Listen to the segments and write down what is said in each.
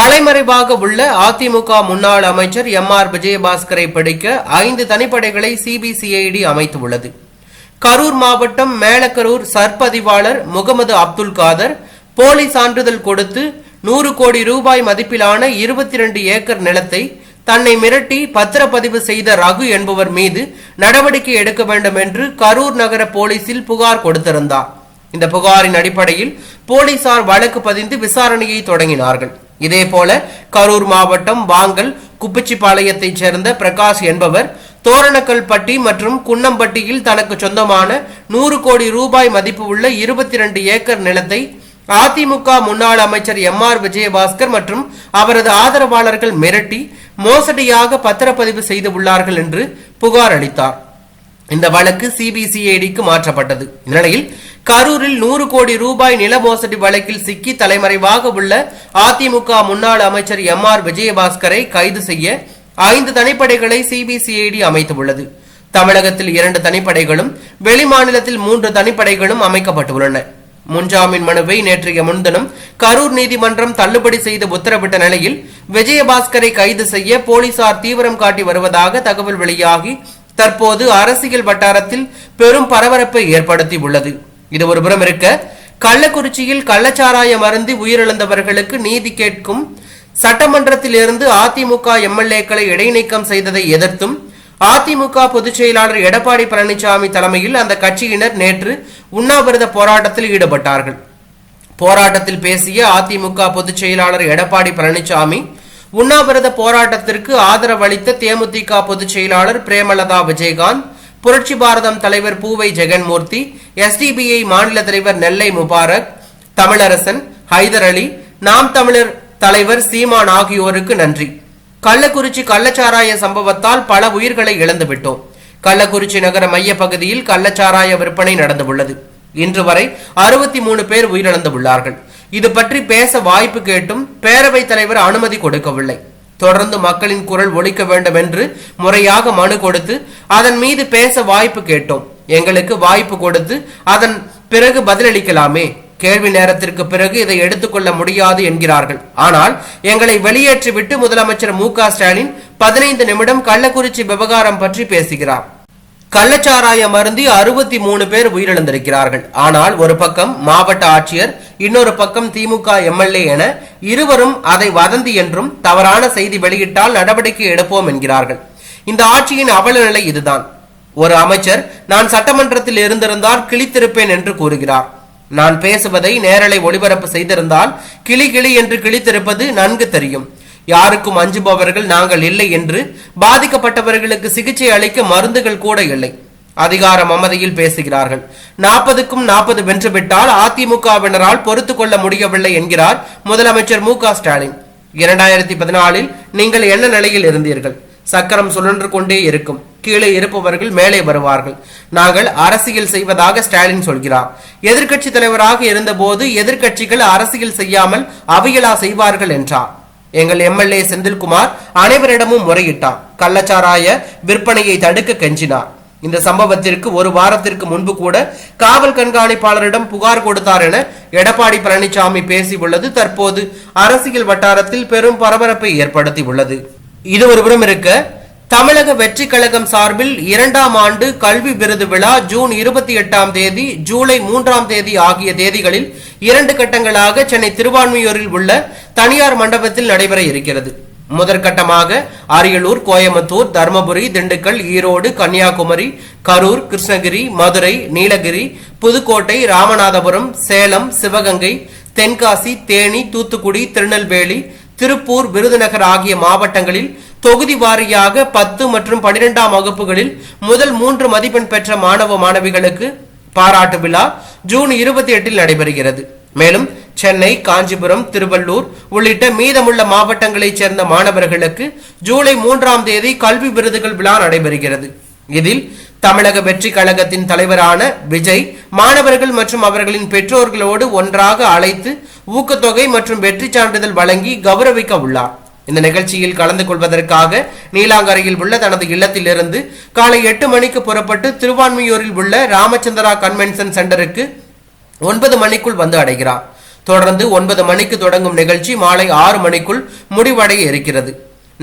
தலைமறைவாக உள்ள அதிமுக முன்னாள் அமைச்சர் எம் ஆர் விஜயபாஸ்கரை பிடிக்க ஐந்து தனிப்படைகளை சிபிசிஐடி அமைத்துள்ளது. கரூர் மாவட்டம் மேலக்கரூர் சர்பதிவாளர் முகமது அப்துல் காதர் போலி சான்றிதழ் கொடுத்து நூறு கோடி ரூபாய் மதிப்பிலான இருபத்தி இரண்டு ஏக்கர் நிலத்தை தன்னை மிரட்டி பத்திரப்பதிவு செய்த ரகு என்பவர் மீது நடவடிக்கை எடுக்க வேண்டும் என்று கரூர் நகர போலீசில் புகார் கொடுத்திருந்தார். இந்த புகாரின் அடிப்படையில் போலீசார் வழக்கு பதிந்து விசாரணையை தொடங்கினார்கள். இதேபோல கரூர் மாவட்டம் வாங்கல் குப்பிச்சிப்பாளையத்தைச் சேர்ந்த பிரகாஷ் என்பவர் தோரணக்கல்பட்டி மற்றும் குன்னம்பட்டியில் தனக்கு சொந்தமான நூறு கோடி ரூபாய் மதிப்பு உள்ள இருபத்தி இரண்டு ஏக்கர் நிலத்தை அதிமுக முன்னாள் அமைச்சர் எம் ஆர் விஜயபாஸ்கர் மற்றும் அவரது ஆதரவாளர்கள் மிரட்டி மோசடியாக பத்திரப்பதிவு செய்து உள்ளார்கள் என்று புகார் அளித்தார். இந்த வழக்கு சிபிசிஐடிக்கு மாற்றப்பட்டது. இந்நிலையில் கரூரில் நூறு கோடி ரூபாய் நில மோசடி வழக்கில் சிக்கி தலைமறைவாக உள்ள அதிமுக முன்னாள் அமைச்சர் எம் ஆர் விஜயபாஸ்கரை கைது செய்ய ஐந்து தனிப்படைகளை சிபிசிஐடி அமைத்துள்ளது. தமிழகத்தில் இரண்டு தனிப்படைகளும் வெளிமாநிலத்தில் மூன்று தனிப்படைகளும் அமைக்கப்பட்டுள்ளன. முன்ஜாமீன் மனுவை நேற்றைய முன்தினம் கரூர் நீதிமன்றம் தள்ளுபடி செய்து உத்தரவிட்ட நிலையில் விஜயபாஸ்கரை கைது செய்ய போலீசார் தீவிரம் காட்டி வருவதாக தகவல் வெளியாகி தற்போது அரசியல் வட்டாரத்தில் பெரும் பரபரப்பை ஏற்படுத்தி உள்ளது. இது ஒருபுறம் இருக்க கள்ளக்குறிச்சியில் கள்ளச்சாராயம் அருந்து உயிரிழந்தவர்களுக்கு நீதி கேட்கும் சட்டமன்றத்தில் இருந்து அதிமுக எம்எல்ஏக்களை இடைநீக்கம் செய்ததை எதிர்த்தும் அதிமுக பொதுச் செயலாளர் எடப்பாடி பழனிசாமி தலைமையில் அந்த கட்சியினர் நேற்று உண்ணாவிரத போராட்டத்தில் ஈடுபட்டார்கள். போராட்டத்தில் பேசிய அதிமுக பொதுச் செயலாளர் எடப்பாடி பழனிசாமி உண்ணாவிரத போராட்டத்திற்கு ஆதரவளித்த தேமுதிக பொதுச் செயலாளர் பிரேமலதா விஜயகாந்த் புரட்சி பாரதம் தலைவர் பூவை ஜெகன்மூர்த்தி எஸ்டிபிஐ மாநில தலைவர் நெல்லை முபாரக் தமிழரசன் ஹைதர் அலி நாம் தமிழர் தலைவர் சீமான் ஆகியோருக்கு நன்றி. கள்ளக்குறிச்சி கள்ளச்சாராய சம்பவத்தால் பல உயிர்களை இழந்துவிட்டோம். கள்ளக்குறிச்சி நகர மைய பகுதியில் கள்ளச்சாராய விற்பனை நடந்துள்ளது இன்று வரை அறுபத்தி மூணு பேர் உயிரிழந்துள்ளார்கள். இது பற்றி பேச வாய்ப்பு கேட்டும் பேரவைத் தலைவர் அனுமதி கொடுக்கவில்லை. தொடர்ந்து மக்களின் குரல் ஒழிக்க வேண்டும் என்று முறையாக மனு கொடுத்து அதன் மீது பேச வாய்ப்பு கேட்டோம். எங்களுக்கு வாய்ப்பு கொடுத்து அதன் பிறகு பதிலளிக்கலாமே. கேள்வி நேரத்திற்கு பிறகு இதை எடுத்துக்கொள்ள முடியாது என்கிறார்கள். ஆனால் எங்களை வெளியேற்றிவிட்டு முதலமைச்சர் மு க ஸ்டாலின் பதினைந்து நிமிடம் கள்ளக்குறிச்சி விவகாரம் பற்றி பேசுகிறார். கள்ளச்சாராயம் அருந்தி அறுபத்தி மூணு பேர் உயிரிழந்திருக்கிறார்கள். ஆனால் ஒரு பக்கம் மாவட்ட ஆட்சியர் இன்னொரு பக்கம் திமுக எம்எல்ஏ என இருவரும் அதை வதந்தி என்றும் தவறான செய்தி வெளியிட்டால் நடவடிக்கை எடுப்போம் என்கிறார்கள். இந்த ஆட்சியின் அவல நிலை இதுதான். ஒரு அமைச்சர் நான் சட்டமன்றத்தில் இருந்திருந்தால் கிழித்திருப்பேன் என்று கூறுகிறார். நான் பேசுவதை நேரலை ஒளிபரப்பு செய்திருந்தால் கிளி கிளி என்று கிழித்திருப்பது நன்கு தெரியும். யாருக்கும் அஞ்சுபவர்கள் நாங்கள் இல்லை என்று பாதிக்கப்பட்டவர்களுக்கு சிகிச்சை அளிக்க மருந்துகள் கூட இல்லை. அதிகார மமதையில் பேசுகிறார்கள். நாற்பதுக்கும் நாற்பது வென்றுவிட்டால் அதிமுகவினரால் பொறுத்து கொள்ள முடியவில்லை என்கிறார் முதலமைச்சர் மு க ஸ்டாலின். இரண்டாயிரத்தி பதினாலில் நீங்கள் என்ன நிலையில் இருந்தீர்கள்? சக்கரம் சுழன்று கொண்டே இருக்கும். கீழே இருப்பவர்கள் மேலே வருவார்கள். நாங்கள் அரசியல் செய்வதாக ஸ்டாலின் சொல்கிறார். எதிர்க்கட்சி தலைவராக இருந்தபோது எதிர்க்கட்சிகள் அரசியல் செய்யாமல் அவையலா செய்வார்கள் என்றார். எங்கள் எம்எல்ஏ செந்தில்குமார் அனைவரிடமும் முறையிட்டார். கள்ளச்சாராய விற்பனையை தடுக்க கெஞ்சினார். இந்த சம்பவத்திற்கு ஒரு வாரத்திற்கு முன்பு கூட காவல் கண்காணிப்பாளரிடம் புகார் கொடுத்தார் என எடப்பாடி பழனிசாமி பேசியுள்ளது. தற்போது அரசியல் வட்டாரத்தில் பெரும் பரபரப்பை ஏற்படுத்தி உள்ளது இது ஒருபுறம் இருக்க தமிழக வெற்றி கழகம் சார்பில் இரண்டாம் ஆண்டு கல்வி விருது விழா ஜூன் இருபத்தி எட்டாம் தேதி ஜூலை மூன்றாம் தேதி ஆகிய தேதிகளில் இரண்டு கட்டங்களாக சென்னை திருவான்மியூரில் உள்ள தனியார் மண்டபத்தில் நடைபெற இருக்கிறது. முதற்கட்டமாக அரியலூர் கோயம்புத்தூர் தருமபுரி திண்டுக்கல் ஈரோடு கன்னியாகுமரி கரூர் கிருஷ்ணகிரி மதுரை நீலகிரி புதுக்கோட்டை ராமநாதபுரம் சேலம் சிவகங்கை தென்காசி தேனி தூத்துக்குடி திருநெல்வேலி திருப்பூர் விருதுநகர் ஆகிய மாவட்டங்களில் தொகுதி வாரியாக பத்து மற்றும் பனிரெண்டாம் வகுப்புகளில் முதல் மூன்று மதிப்பெண் பெற்ற மாணவ மாணவிகளுக்கு பாராட்டு விழா ஜூன் இருபத்தி எட்டில் நடைபெறுகிறது. மேலும் சென்னை காஞ்சிபுரம் திருவள்ளூர் உள்ளிட்ட மீதமுள்ள மாவட்டங்களைச் சேர்ந்த மாணவர்களுக்கு ஜூலை மூன்றாம் தேதி கல்வி விருதுகள் விழா நடைபெறுகிறது. இதில் தமிழக வெற்றி கழகத்தின் தலைவரான விஜய் மாணவர்கள் மற்றும் அவர்களின் பெற்றோர்களோடு ஒன்றாக அழைத்து ஊக்கத்தொகை மற்றும் வெற்றி சான்றிதழ் வழங்கி கௌரவிக்க உள்ளார். இந்த நிகழ்ச்சியில் கலந்து கொள்வதற்காக நீலாங்கரையில் உள்ள தனது இல்லத்திலிருந்து காலை எட்டு மணிக்கு புறப்பட்டு திருவான்மியூரில் உள்ள ராமச்சந்திரா கன்வென்ஷன் சென்டருக்கு ஒன்பது மணிக்குள் வந்து அடைகிறார். தொடர்ந்து ஒன்பது மணிக்கு தொடங்கும் நிகழ்ச்சி மாலை ஆறு மணிக்குள் முடிவடைய இருக்கிறது.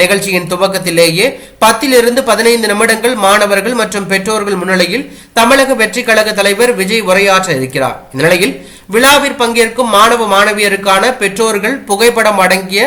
நிகழ்ச்சியின் துவக்கத்திலேயே பத்திலிருந்து பதினைந்து நிமிடங்கள் மாணவர்கள் மற்றும் பெற்றோர்கள் முன்னிலையில் தமிழக வெற்றி கழக தலைவர் விஜய் உரையாற்ற இருக்கிறார். இந்நிலையில் விழாவில் பங்கேற்கும் மாணவ மாணவியருக்கான பெற்றோர்கள் புகைப்படம் அடங்கிய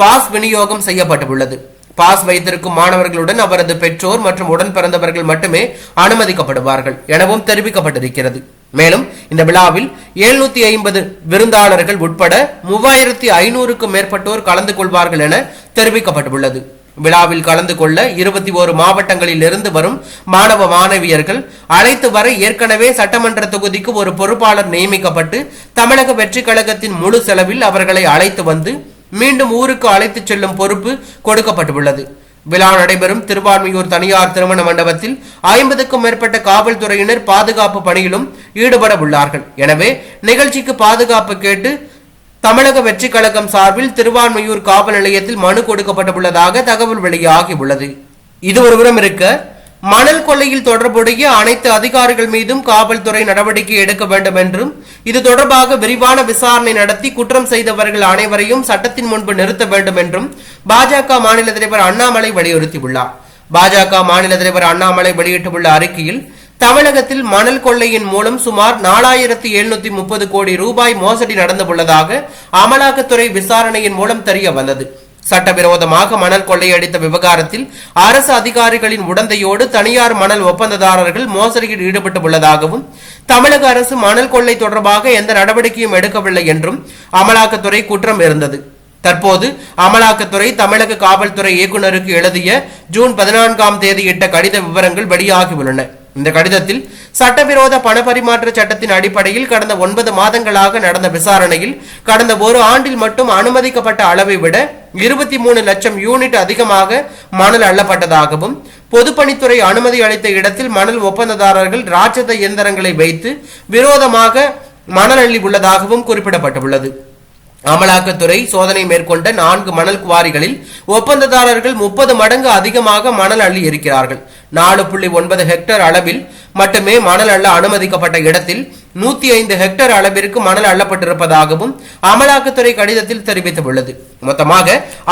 பாஸ் விநியோகம் செய்யப்பட்டுள்ளது. பாஸ் வைத்திருக்கும் மாணவர்களுடன் அவரது பெற்றோர் மற்றும் உடன் பிறந்தவர்கள் மட்டுமே அனுமதிக்கப்படுவார்கள் எனவும் தெரிவிக்கப்பட்டிருக்கிறது. மேலும் இந்த விழாவில் எழுநூத்தி ஐம்பது விருந்தாளர்கள் உட்பட மூவாயிரத்தி ஐநூறுக்கும் மேற்பட்டோர் கலந்து கொள்வார்கள் என தெரிவிக்கப்பட்டுள்ளது. விழாவில் கலந்து கொள்ள இருபத்தி ஓரு மாவட்டங்களில் இருந்து வரும் மாணவ மாணவியர்கள் அழைத்து வர ஏற்கனவே சட்டமன்ற தொகுதிக்கு ஒரு பொறுப்பாளர் நியமிக்கப்பட்டு தமிழக வெற்றி கழகத்தின் முழு செலவில் அவர்களை அழைத்து வந்து மீண்டும் ஊருக்கு அழைத்துச் செல்லும் பொறுப்பு கொடுக்கப்பட்டுள்ளது. விழா நடைபெறும் திருவான்மையூர் தனியார் திருமண மண்டபத்தில் ஐம்பதுக்கும் மேற்பட்ட காவல்துறையினர் பாதுகாப்பு பணியிலும் ஈடுபட உள்ளார்கள் எனவே நிகழ்ச்சிக்கு பாதுகாப்பு கேட்டு தமிழக வெற்றி கழகம் சார்பில் திருவான்மையூர் காவல் நிலையத்தில் மனு கொடுக்கப்பட்டுள்ளதாக தகவல் வெளியாகி உள்ளது இது ஒருபுறம் இருக்க மணல் கொள்ளையில் தொடர்புடைய அனைத்து அதிகாரிகள் மீதும் காவல்துறை நடவடிக்கை எடுக்க வேண்டும் என்றும் இது தொடர்பாக விரிவான விசாரணை நடத்தி குற்றம் செய்தவர்கள் அனைவரையும் சட்டத்தின் முன்பு நிறுத்த வேண்டும் என்றும் பாஜக மாநில தலைவர் அண்ணாமலை வலியுறுத்தியுள்ளார். பாஜக மாநில தலைவர் அண்ணாமலை வெளியிட்டுள்ள அறிக்கையில் தமிழகத்தில் மணல் கொள்ளையின் மூலம் சுமார் நாலாயிரத்தி எழுநூத்தி முப்பது கோடி ரூபாய் மோசடி நடந்துள்ளதாக அமலாக்கத்துறை விசாரணையின் மூலம் தெரிய வந்தது. சட்டவிரோதமாக மணல் கொள்ளையடித்த விவகாரத்தில் அரசு அதிகாரிகளின் உடந்தையோடு தனியார் மணல் ஒப்பந்ததாரர்கள் மோசடியில் ஈடுபட்டு உள்ளதாகவும் தமிழக அரசு மணல் கொள்ளை தொடர்பாக எந்த நடவடிக்கையும் எடுக்கவில்லை என்றும் அமலாக்கத்துறை குற்றம் இருந்தது. தற்போது அமலாக்கத்துறை தமிழக காவல்துறை இயக்குநருக்கு எழுதிய ஜூன் பதினான்காம் தேதி இட்ட கடித விவரங்கள் வெளியாகியுள்ளன. இந்த கடிதத்தில் சட்டவிரோத பணப்பரிமாற்ற சட்டத்தின் அடிப்படையில் கடந்த ஒன்பது மாதங்களாக நடந்த விசாரணையில் கடந்த ஒரு ஆண்டில் மட்டும் அனுமதிக்கப்பட்ட அளவை விட இருபத்தி மூணு லட்சம் யூனிட் அதிகமாக மணல் அள்ளப்பட்டதாகவும் பொதுப்பணித்துறை அனுமதி அளித்த இடத்தில் மணல் ஒப்பந்ததாரர்கள் ராட்சத இயந்திரங்களை வைத்து விரோதமாக மணல் அள்ளி உள்ளதாகவும் குறிப்பிடப்பட்டுள்ளது. அமலாக்கத்துறை சோதனை மேற்கொண்ட நான்கு மணல் குவாரிகளில் ஒப்பந்ததாரர்கள் முப்பது மடங்கு அதிகமாக மணல் அள்ளி இருக்கிறார்கள் நாலு புள்ளி ஒன்பது ஹெக்டேர் அளவில் மட்டுமே மணல் அள்ள அனுமதிக்கப்பட்ட இடத்தில் நூத்தி ஐந்து ஹெக்டேர் அளவிற்கு மணல் அள்ளப்பட்டிருப்பதாகவும் அமலாக்கத்துறை கடிதத்தில் தெரிவித்துள்ளது. மொத்தமாக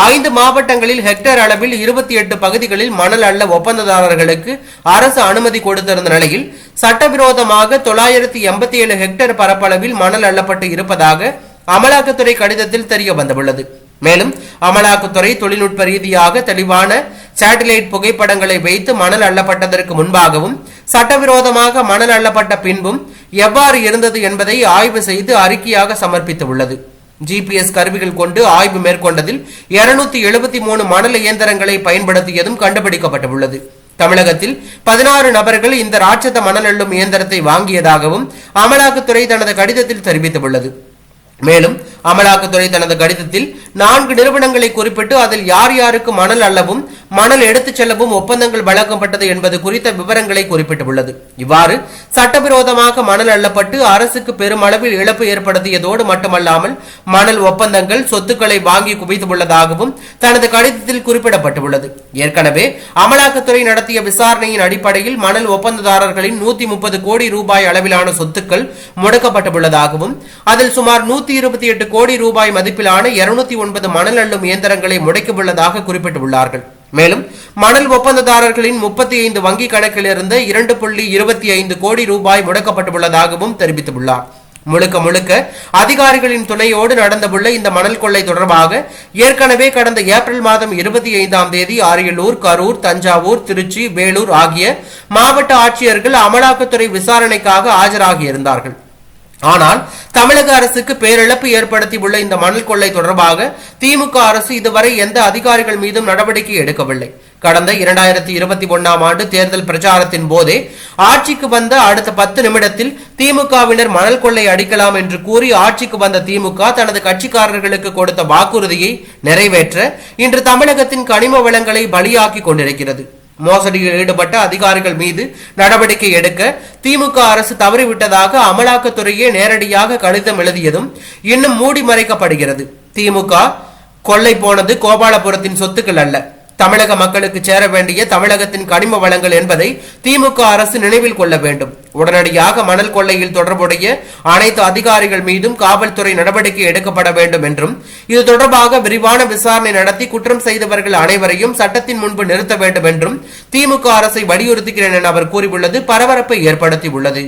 ஐந்து மாவட்டங்களில் ஹெக்டேர் அளவில் இருபத்தி எட்டு பகுதிகளில் மணல் அள்ள ஒப்பந்ததாரர்களுக்கு அரசு அனுமதி கொடுத்திருந்த நிலையில் சட்டவிரோதமாக தொள்ளாயிரத்தி எண்பத்தி ஏழு ஹெக்டேர் பரப்பளவில் மணல் அள்ளப்பட்டு இருப்பதாக அமலாக்கத்துறை கடிதத்தில் தெரிய வந்துள்ளது. மேலும் அமலாக்கத்துறை தொழில்நுட்ப ரீதியாக தெளிவான சேட்டலைட் புகைப்படங்களை வைத்து மணல் அள்ளப்பட்டதற்கு முன்பாகவும் சட்டவிரோதமாக மணல் அள்ளப்பட்ட பின்பும் எவ்வாறு இருந்தது என்பதை ஆய்வு செய்து அறிக்கையாக சமர்ப்பித்து உள்ளது ஜிபிஎஸ் கருவிகள் கொண்டு ஆய்வு மேற்கொண்டதில் இருநூத்தி எழுபத்தி மூணு மணல் இயந்திரங்களை பயன்படுத்தியதும் கண்டுபிடிக்கப்பட்டுள்ளது. தமிழகத்தில் பதினாறு நபர்கள் இந்த ராட்சத மணல் அள்ளும் இயந்திரத்தை வாங்கியதாகவும் அமலாக்கத்துறை தனது கடிதத்தில் தெரிவித்துள்ளது. மேலும் அமலாக்கத்துறை தனது கடிதத்தில் நான்கு நிறுவனங்களை குறிப்பிட்டு அதில் யார் யாருக்கு மணல் அல்லவும் மணல் எடுத்துச் செல்லவும் ஒப்பந்தங்கள் வழங்கப்பட்டது என்பது குறித்த விவரங்களை குறிப்பிட்டுள்ளது. இவ்வாறு சட்டவிரோதமாக மணல் அள்ளப்பட்டு அரசுக்கு பெருமளவில் இழப்பு ஏற்படுத்தியதோடு மட்டுமல்லாமல் மணல் ஒப்பந்தங்கள் சொத்துக்களை வாங்கி குவித்துள்ளதாகவும் தனது கடிதத்தில் குறிப்பிடப்பட்டுள்ளது. ஏற்கனவே அமலாக்கத்துறை நடத்திய விசாரணையின் அடிப்படையில் மணல் ஒப்பந்ததாரர்களின் நூத்தி முப்பது கோடி ரூபாய் அளவிலான சொத்துக்கள் முடக்கப்பட்டுள்ளதாகவும் அதில் சுமார் நூத்தி இருபத்தி எட்டு கோடி ரூபாய் மதிப்பிலான இருநூத்தி ஒன்பது மணல் அள்ளும் இயந்திரங்களை முடக்கியுள்ளதாக குறிப்பிட்டுள்ளார்கள். மேலும் மணல் ஒப்பந்ததாரர்களின் முப்பத்தி ஐந்து வங்கி கணக்கிலிருந்து இரண்டு புள்ளி இருபத்தி ஐந்து கோடி ரூபாய் முடக்கப்பட்டுள்ளதாகவும் தெரிவித்துள்ளார். முழுக்க முழுக்க அதிகாரிகளின் துணையோடு நடந்துள்ள இந்த மணல் கொள்ளை தொடர்பாக ஏற்கனவே கடந்த ஏப்ரல் மாதம் இருபத்தி ஐந்தாம் தேதி அரியலூர் கரூர் தஞ்சாவூர் திருச்சி வேலூர் ஆகிய மாவட்ட ஆட்சியர்கள் அமலாக்கத்துறை விசாரணைக்காக ஆஜராகியிருந்தார்கள். ஆனால் தமிழக அரசுக்கு பேரிழப்பு ஏற்படுத்தியுள்ள இந்த மணல் கொள்ளை தொடர்பாக திமுக அரசு இதுவரை எந்த அதிகாரிகள் மீதும் நடவடிக்கை எடுக்கவில்லை. கடந்த இரண்டாயிரத்தி இருபத்தி ஒன்னாம் ஆண்டு தேர்தல் பிரச்சாரத்தின் போதே ஆட்சிக்கு வந்த அடுத்த பத்து நிமிடத்தில் திமுகவினர் மணல் கொள்ளை அடிக்கலாம் என்று கூறி ஆட்சிக்கு வந்த திமுக தனது கட்சிக்காரர்களுக்கு கொடுத்த வாக்குறுதியை நிறைவேற்ற இன்று தமிழகத்தின் கனிம வளங்களை பலியாக்கி கொண்டிருக்கிறது. மோசடியில் ஈடுபட்ட அதிகாரிகள் மீது நடவடிக்கை எடுக்க திமுக அரசு தவறிவிட்டதாக அமலாக்கத்துறையே நேரடியாக கடிதம் எழுதியதும் இன்னும் மூடி மறைக்கப்படுகிறது. திமுக கொள்ளை போனது கோபாலபுரத்தின் சொத்துக்கள் அல்ல. தமிழக மக்களுக்கு சேர வேண்டிய தமிழகத்தின் கனிம வளங்கள் என்பதை திமுக அரசு நினைவில் கொள்ள வேண்டும். உடனடியாக மணல் கொள்ளையில் தொடர்புடைய அனைத்து அதிகாரிகள் மீதும் காவல்துறை நடவடிக்கை எடுக்கப்பட வேண்டும் என்றும் இது தொடர்பாக விரிவான விசாரணை நடத்தி குற்றம் செய்தவர்கள் அனைவரையும் சட்டத்தின் முன்பு நிறுத்த வேண்டும் என்றும் திமுக அரசை வலியுறுத்துகிறேன் என அவர் கூறியுள்ளது. பரபரப்பை ஏற்படுத்தியுள்ளது.